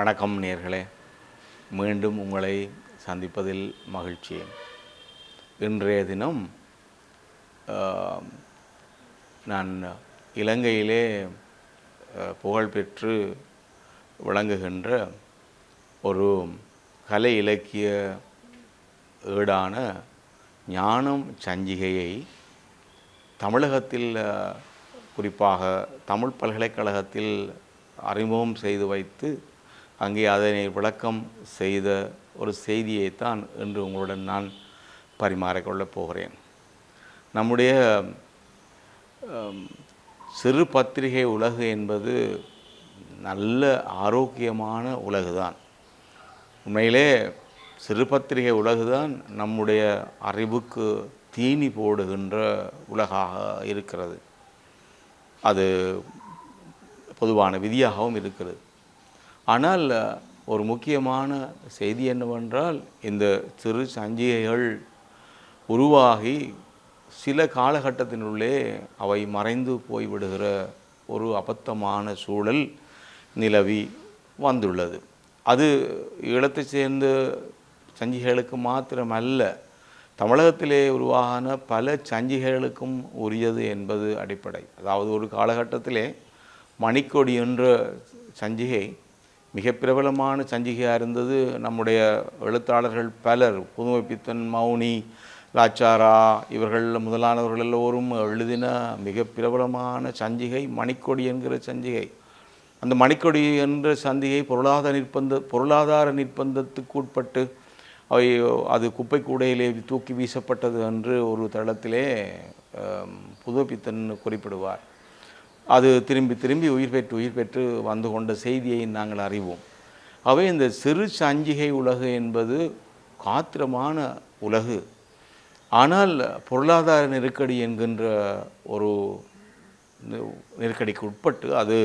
வணக்கம் நேர்களே. மீண்டும் உங்களை சந்திப்பதில் மகிழ்ச்சி. இன்றைய தினம் நான் இலங்கையிலே புகழ்பெற்று விளங்குகின்ற ஒரு கலை இலக்கிய ஏடான ஞானம் சஞ்சிகையை தமிழகத்தில் குறிப்பாக தமிழ் பல்கலைக்கழகத்தில் அறிமுகம் செய்து வைத்து அங்கே அதனை விளக்கம் செய்த ஒரு செய்தியைத்தான் இன்று உங்களுடன் நான் பரிமாறிக்கொள்ளப் போகிறேன். நம்முடைய சிறு பத்திரிகை உலகு என்பது நல்ல ஆரோக்கியமான உலகுதான். உண்மையிலே சிறு பத்திரிகை உலகுதான் நம்முடைய அறிவுக்கு தீனி போடுகின்ற உலகாக இருக்கிறது. அது பொதுவான விதியாகவும் இருக்கிறது. ஆனால் ஒரு முக்கியமான செய்தி என்னவென்றால் இந்த சிறு சஞ்சிகைகள் உருவாகி சில காலகட்டத்தினுள்ளே அவை மறைந்து போய்விடுகிற ஒரு அபத்தமான சூழல் நிலவி வந்துள்ளது. அது இடத்தை சேர்ந்த சஞ்சிகைகளுக்கு மாத்திரமல்ல தமிழகத்திலே உருவான பல சஞ்சிகைகளுக்கும் உரியது என்பது அடிப்படை. அதாவது ஒரு காலகட்டத்திலே மணிக்கொடி என்ற சஞ்சிகை மிக பிரபலமான சஞ்சிகையாக இருந்தது நம்முடைய எழுத்தாளர்கள் பலர். புதுமைப்பித்தன் மௌனி லாச்சாரா இவர்கள் முதலானவர்கள் எல்லோரும் எழுதின மிக பிரபலமான சஞ்சிகை மணிக்கொடி என்கிற சஞ்சிகை. அந்த மணிக்கொடி என்ற சந்திகை பொருளாதார நிர்பந்த பொருளாதார நிர்பந்தத்துக்கு உட்பட்டு அவை அது குப்பை கூடையிலே தூக்கி வீசப்பட்டது என்று ஒரு தளத்திலே புதுப்பித்தன் குறிப்பிடுவார். அது திரும்பி திரும்பி உயிர் பெற்று உயிர் பெற்று வந்து கொண்ட செய்தியை நாங்கள் அறிவோம். அவை இந்த சிறு சஞ்சிகை உலகு என்பது காத்திரமான உலகு. ஆனால் பொருளாதார நெருக்கடி என்கின்ற ஒரு நெருக்கடிக்கு உட்பட்டு அது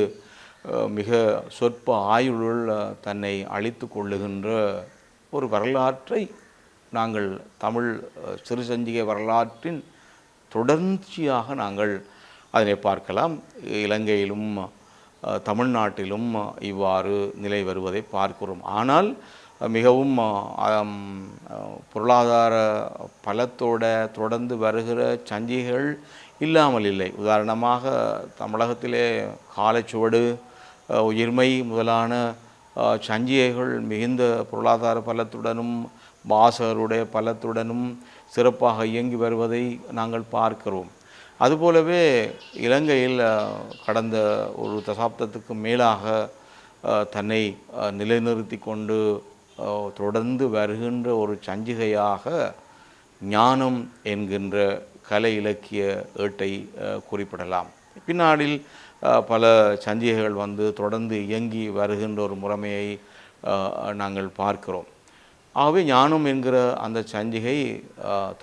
மிக சொற்ப ஆயுளுள் தன்னை அழித்து கொள்ளுகின்ற ஒரு வரலாற்றை நாங்கள் தமிழ் சிறு சஞ்சிகை வரலாற்றின் தொடர்ச்சியாக நாங்கள் அதனை பார்க்கலாம். இலங்கையிலும் தமிழ்நாட்டிலும் இவ்வாறு நிலை வருவதை பார்க்கிறோம். ஆனால் மிகவும் பொருளாதார பலத்தோட தொடர்ந்து வருகிற சஞ்சிகைகள் இல்லாமல் இல்லை. உதாரணமாக தமிழகத்திலே காலச்சுவடு உயிர்மை முதலான சஞ்சிகைகள் மிகுந்த பொருளாதார பலத்துடனும் வாசகருடைய பலத்துடனும் சிறப்பாக இயங்கி வருவதை நாங்கள் பார்க்கிறோம். அதுபோலவே இலங்கையில் கடந்த ஒரு தசாப்தத்துக்கு மேலாக தன்னை நிலைநிறுத்தி கொண்டு தொடர்ந்து வருகின்ற ஒரு சஞ்சிகையாக ஞானம் என்கின்ற கலை இலக்கிய ஏட்டை குறிப்பிடலாம். பின்னாளில் பல சஞ்சிகைகள் வந்து தொடர்ந்து இயங்கி வருகின்ற ஒரு முறைமையை நாங்கள் பார்க்கிறோம். ஆகவே ஞானம் என்கிற அந்த சஞ்சிகை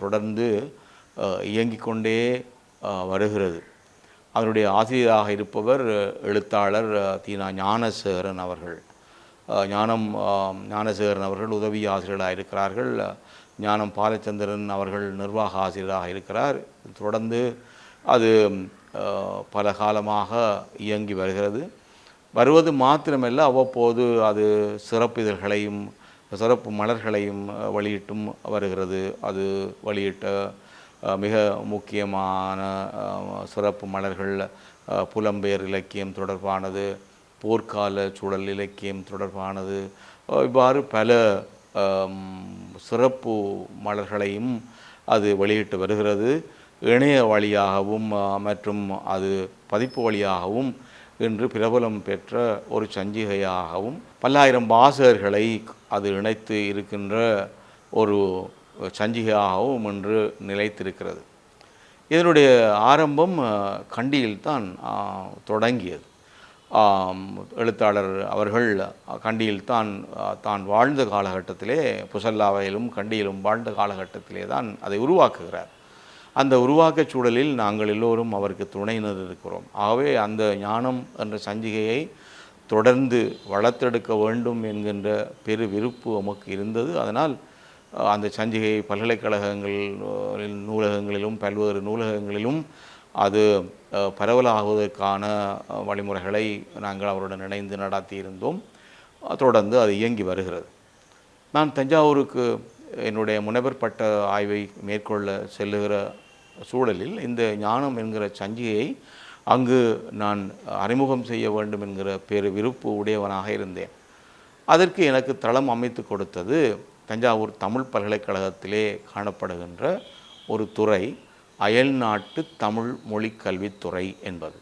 தொடர்ந்து இயங்கிக் கொண்டே வருகிறது. அதனுடைய ஆசிரியராக இருப்பவர் எழுத்தாளர் தீனா ஞானசேகரன் அவர்கள். ஞானம் ஞானசேகரன் அவர்கள் உதவி ஆசிரியராக இருக்கிறார்கள். ஞானம் பாலச்சந்திரன் அவர்கள் நிர்வாக ஆசிரியராக இருக்கிறார். தொடர்ந்து அது பல காலமாக இயங்கி வருகிறது. வருவது மாத்திரமல்ல அவ்வப்போது அது சிறப்பிதழ்களையும் சிறப்பு மலர்களையும் வெளியிட்டும் வருகிறது. அது வெளியிட்ட மிக முக்கியமான சிறப்பு மலர்கள் புலம்பெயர் இலக்கியம் தொடர்பானது போர்க்கால சூழல் இலக்கியம் தொடர்பானது இவ்வாறு பல சிறப்பு மலர்களையும் அது வெளியிட்டு வருகிறது. இணைய வழியாகவும் மற்றும் அது பதிப்பு வழியாகவும் இன்று பிரபலம் பெற்ற ஒரு சஞ்சிகையாகவும் பல்லாயிரம் வாசகர்களை அது இணைத்து இருக்கின்ற ஒரு சஞ்சிகையாகவும் இன்று நிலைத்திருக்கிறது. இதனுடைய ஆரம்பம் கண்டியில்தான் தொடங்கியது. எழுத்தாளர் அவர்கள் கண்டியில் தான் தான் வாழ்ந்த காலகட்டத்திலே புசல்லாவையிலும் கண்டியிலும் வாழ்ந்த காலகட்டத்திலே தான் அதை உருவாக்குகிறார். அந்த உருவாக்கச் சூழலில் நாங்கள் எல்லோரும் அவருக்கு துணை நிற்கிறோம். ஆகவே அந்த ஞானம் என்ற சஞ்சிகையை தொடர்ந்து வளர்த்தெடுக்க வேண்டும் என்கின்ற பெரு விருப்பு நமக்கு இருந்தது. அதனால் அந்த சஞ்சிகை பல்கலைக்கழகங்களில் நூலகங்களிலும் பல்வேறு நூலகங்களிலும் அது பரவலாகுவதற்கான வழிமுறைகளை நாங்கள் அவருடன் இணைந்து நடாத்தியிருந்தோம் தொடர்ந்து அது இயங்கி வருகிறது. நான் தஞ்சாவூருக்கு என்னுடைய முனைவர் பட்ட ஆய்வை மேற்கொள்ள செல்லுகிற சூழலில் இந்த ஞானம் என்கிற சஞ்சிகையை அங்கு நான் அறிமுகம் செய்ய வேண்டும் என்கிற பேரு விருப்பு உடையவனாக இருந்தேன். அதற்கு எனக்கு தளம் அமைத்து கொடுத்தது தஞ்சாவூர் தமிழ் பல்கலைக்கழகத்திலே காணப்படுகின்ற ஒரு துறை அயல்நாட்டு தமிழ் மொழி கல்வித்துறை என்பது.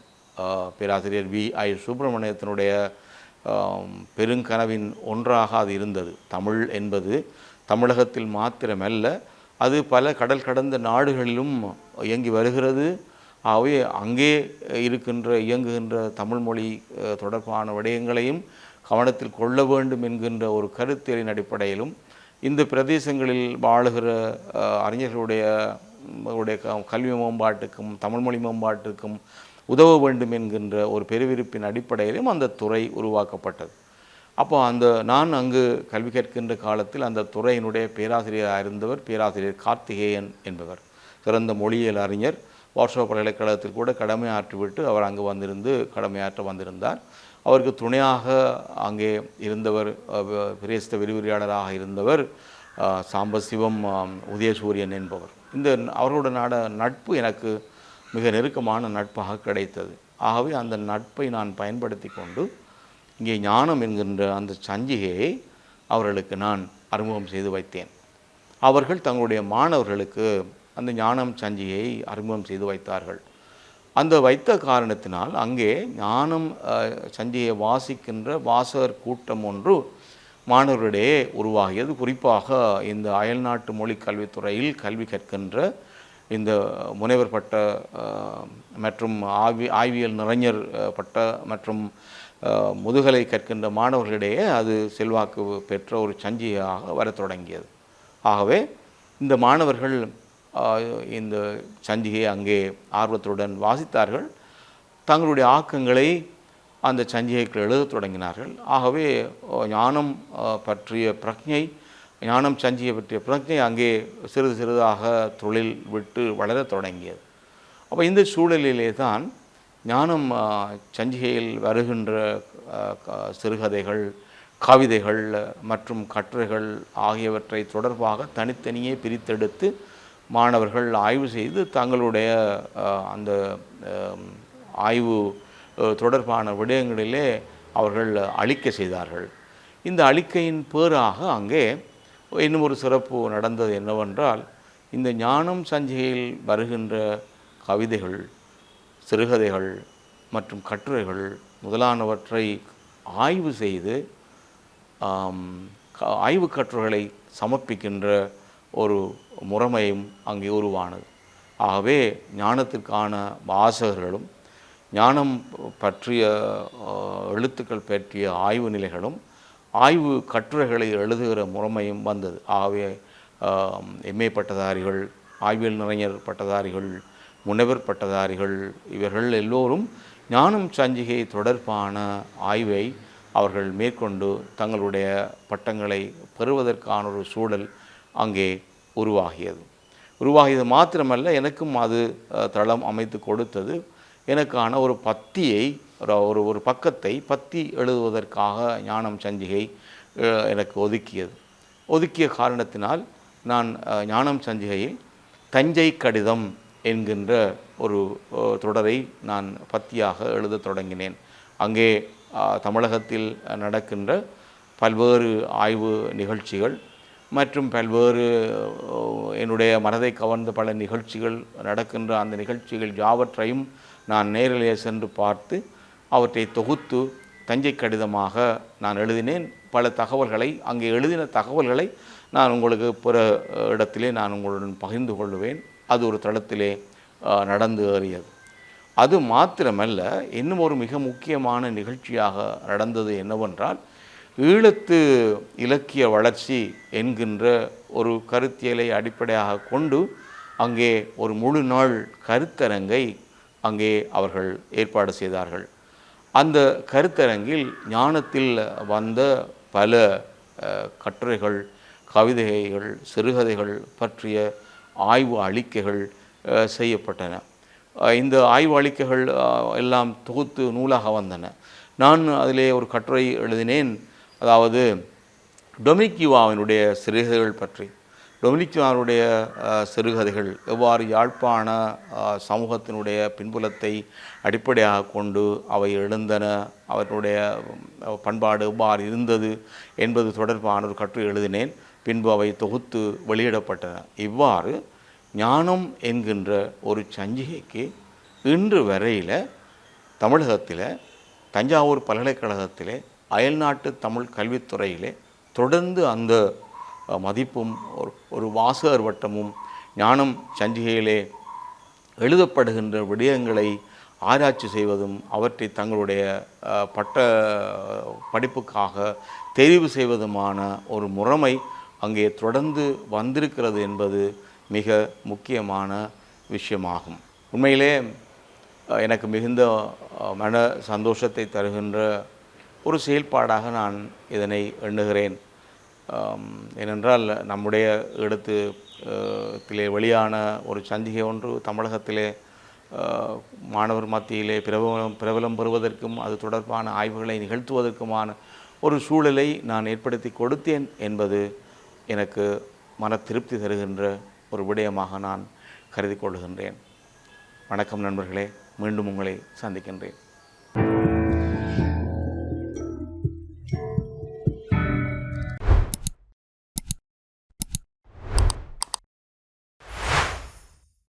பேராசிரியர் வி. ஐ. சுப்பிரமணியத்தினுடைய பெருங்கனவின் ஒன்றாக அது இருந்தது. தமிழ் என்பது தமிழகத்தில் மாத்திரமல்ல அது பல கடல் கடந்த நாடுகளிலும் இயங்கி வருகிறது. ஆகவே அங்கே இருக்கின்ற இயங்குகின்ற தமிழ் மொழி தொடர்பான விடயங்களையும் கவனத்தில் கொள்ள வேண்டும் என்கின்ற ஒரு கருத்தியலின் அடிப்படையிலும் இந்த பிரதேசங்களில் வாழுகிற அறிஞர்களுடைய உடைய க- கல்வி மேம்பாட்டுக்கும் தமிழ் மொழி மேம்பாட்டுக்கும் உதவ வேண்டும் என்கின்ற ஒரு பெருவிருப்பின் அடிப்படையிலும் அந்த துறை உருவாக்கப்பட்டது. அப்போ அந்த நான் அங்கு கல்வி கற்கின்ற காலத்தில் அந்த துறையினுடைய பேராசிரியராக இருந்தவர் பேராசிரியர் கார்த்திகேயன் என்பவர். சிறந்த மொழியியல் அறிஞர். வாட்ஸ்அப் பல்கலைக்கழகத்தில் கூட கடமையாற்றிவிட்டு அவர் அங்கு வந்திருந்து கடமையாற்ற வந்திருந்தார். அவருக்கு துணையாக அங்கே இருந்தவர் பிரேஸ்த விரிவுரையாளராக இருந்தவர் சாம்பசிவம் உதயசூரியன் என்பவர். இந்த அவர்களோட நாட நட்பு எனக்கு மிக நெருக்கமான நட்பாக கிடைத்தது. ஆகவே அந்த நட்பை நான் பயன்படுத்தி கொண்டு இங்கே ஞானம் என்கின்ற அந்த சஞ்சிகையை அவர்களுக்கு நான் அறிமுகம் செய்து வைத்தேன். அவர்கள் தங்களுடைய மாணவர்களுக்கு அந்த ஞானம் சஞ்சிகையை அறிமுகம் செய்து வைத்தார்கள். அந்த வைத்த காரணத்தினால் அங்கே ஞானம் அஹ், வாசிக்கின்ற வாசகர் கூட்டம் ஒன்று மாணவர்களிடையே உருவாகியது. குறிப்பாக இந்த அயல்நாட்டு மொழி கல்வித்துறையில் கல்வி கற்கின்ற இந்த முனைவர் பட்ட மற்றும் ஆவி ஆய்வியல் நிறைஞர் பட்ட மற்றும் முதுகலை கற்கின்ற மாணவர்களிடையே அது செல்வாக்கு பெற்ற ஒரு சஞ்சியாக வரத் தொடங்கியது. ஆகவே இந்த மாணவர்கள் இந்த சஞ்சிகையை அங்கே ஆர்வத்துடன் வாசித்தார்கள். தங்களுடைய ஆக்கங்களை அந்த சஞ்சிகைக்கு எழுதத் தொடங்கினார்கள். ஆகவே ஞானம் பற்றிய பிரக்ஞை ஞானம் சஞ்சிகை பற்றிய பிரக்ஞை அங்கே சிறிது சிறிதாக தொழில் விட்டு வளரத் தொடங்கியது. அப்போ இந்த சூழலிலே தான் ஞானம் சஞ்சிகையில் வருகின்ற க- சிறுகதைகள் கவிதைகள் மற்றும் கட்டுரைகள் ஆகியவற்றை தொடர்பாக தனித்தனியே பிரித்தெடுத்து மாணவர்கள் ஆய்வு செய்து தங்களுடைய அந்த ஆய்வு தொடர்பான விடயங்களிலே அவர்கள் அளிக்க செய்தார்கள். இந்த அளிக்கையின் பேராக அங்கே இன்னும் ஒரு சிறப்பு நடந்தது என்னவென்றால் இந்த ஞானம் சஞ்சிகையில் வருகின்ற கவிதைகள் சிறுகதைகள் மற்றும் கட்டுரைகள் முதலானவற்றை ஆய்வு செய்து ஆய்வு கட்டுரைகளை சமர்ப்பிக்கின்ற ஒரு முறைமையும் அங்கே உருவானது. ஆகவே ஞானத்திற்கான வாசகர்களும் ஞானம் பற்றிய எழுத்துக்கள் பற்றிய ஆய்வு நிலைகளும் ஆய்வு கட்டுரைகளை எழுதுகிற முறைமையும் வந்தது. ஆகவே எம்ஏ பட்டதாரிகள் ஆய்வியல் நிறைஞர் பட்டதாரிகள் முனைவர் பட்டதாரிகள் இவர்கள் எல்லோரும் ஞானம் சஞ்சிகை தொடர்பான ஆய்வை அவர்கள் மேற்கொண்டு தங்களுடைய பட்டங்களை பெறுவதற்கான ஒரு சூழல் அங்கே உருவாகியது. உருவாகியது மாத்திரமல்ல எனக்கும் அது தளம் அமைத்து கொடுத்தது. எனக்கான ஒரு பத்தியை ஒரு ஒரு பக்கத்தை பத்தி எழுதுவதற்காக ஞானம் சஞ்சிகை எனக்கு ஒதுக்கியது. ஒதுக்கிய காரணத்தினால் நான் ஞானம் சஞ்சிகையில் தஞ்சை கடிதம் என்கின்ற ஒரு தொடரை நான் பத்தியாக எழுதத் தொடங்கினேன். அங்கே தமிழகத்தில் நடக்கின்ற பல்வேறு ஆய்வு நிகழ்ச்சிகள் மற்றும் பல்வேறு என்னுடைய மனதை கவர்ந்த பல நிகழ்ச்சிகள் நடக்கின்ற அந்த நிகழ்ச்சிகள் யாவற்றையும் நான் நேரிலே சென்று பார்த்து அவற்றை தொகுத்து தஞ்சை கடிதமாக நான் எழுதினேன். பல தகவல்களை அங்கே எழுதின தகவல்களை நான் உங்களுக்கு பிற இடத்திலே நான் உங்களுடன் பகிர்ந்து கொள்வேன். அது ஒரு தளத்திலே நடந்து ஏறியது. அது மாத்திரமல்ல இன்னும் ஒரு மிக முக்கியமான நிகழ்ச்சியாக நடந்தது என்னவென்றால் ஈழத்து இலக்கிய வளர்ச்சி என்கின்ற ஒரு கருத்தியலை அடிப்படையாக கொண்டு அங்கே ஒரு முழு நாள் கருத்தரங்கை அங்கே அவர்கள் ஏற்பாடு செய்தார்கள். அந்த கருத்தரங்கில் ஞானத்தில் வந்த பல கட்டுரைகள் கவிதைகள் சிறுகதைகள் பற்றிய ஆய்வு அளிக்கைகள் செய்யப்பட்டன. இந்த ஆய்வு அளிக்கைகள் எல்லாம் தொகுத்து நூலாக வந்தன. நான் அதிலே ஒரு கட்டுரை எழுதினேன். அதாவது டொமினிக்யூவாவினுடைய சிறுகதைகள் பற்றி. டொமினிக்யூவாவினுடைய சிறுகதைகள் எவ்வாறு யாழ்ப்பாண சமூகத்தினுடைய பின்புலத்தை அடிப்படையாக கொண்டு அவை எழுந்தன அவர்களுடைய பண்பாடு எவ்வாறு இருந்தது என்பது தொடர்பான ஒரு கட்டுரை எழுதினேன். பின்பு அவை தொகுத்து வெளியிடப்பட்டன. இவ்வாறு ஞானம் என்கின்ற ஒரு சஞ்சிகைக்கு இன்று வரையில் தமிழகத்தில் தஞ்சாவூர் பல்கலைக்கழகத்திலே அயல்நாட்டு தமிழ் கல்வித்துறையிலே தொடர்ந்து அந்த மதிப்பும் ஒரு ஒரு வாசகர் வட்டமும் ஞானம் சஞ்சிகையிலே எழுதப்படுகின்ற விடயங்களை ஆராய்ச்சி செய்வதும் அவற்றை தங்களுடைய பட்ட படிப்புக்காக தெரிவு செய்வதுமான ஒரு முறைமை அங்கே தொடர்ந்து வந்திருக்கிறது என்பது மிக முக்கியமான விஷயமாகும். உண்மையிலே எனக்கு மிகுந்த மன சந்தோஷத்தை தருகின்ற ஒரு செயல்பாடாக நான் இதனை எண்ணுகிறேன். ஏனென்றால் நம்முடைய இடத்து திலே வெளியான ஒரு சந்திகை ஒன்று தமிழகத்திலே மாணவர் மத்தியிலே பிரபலம் பிரபலம் பெறுவதற்கும் அது தொடர்பான ஆய்வுகளை நிகழ்த்துவதற்குமான ஒரு சூழலை நான் ஏற்படுத்தி கொடுத்தேன் என்பது எனக்கு மன திருப்தி தருகின்ற ஒரு விடயமாக நான் கருதி கொள்கின்றேன். வணக்கம் நண்பர்களே மீண்டும் உங்களை சந்திக்கின்றேன்.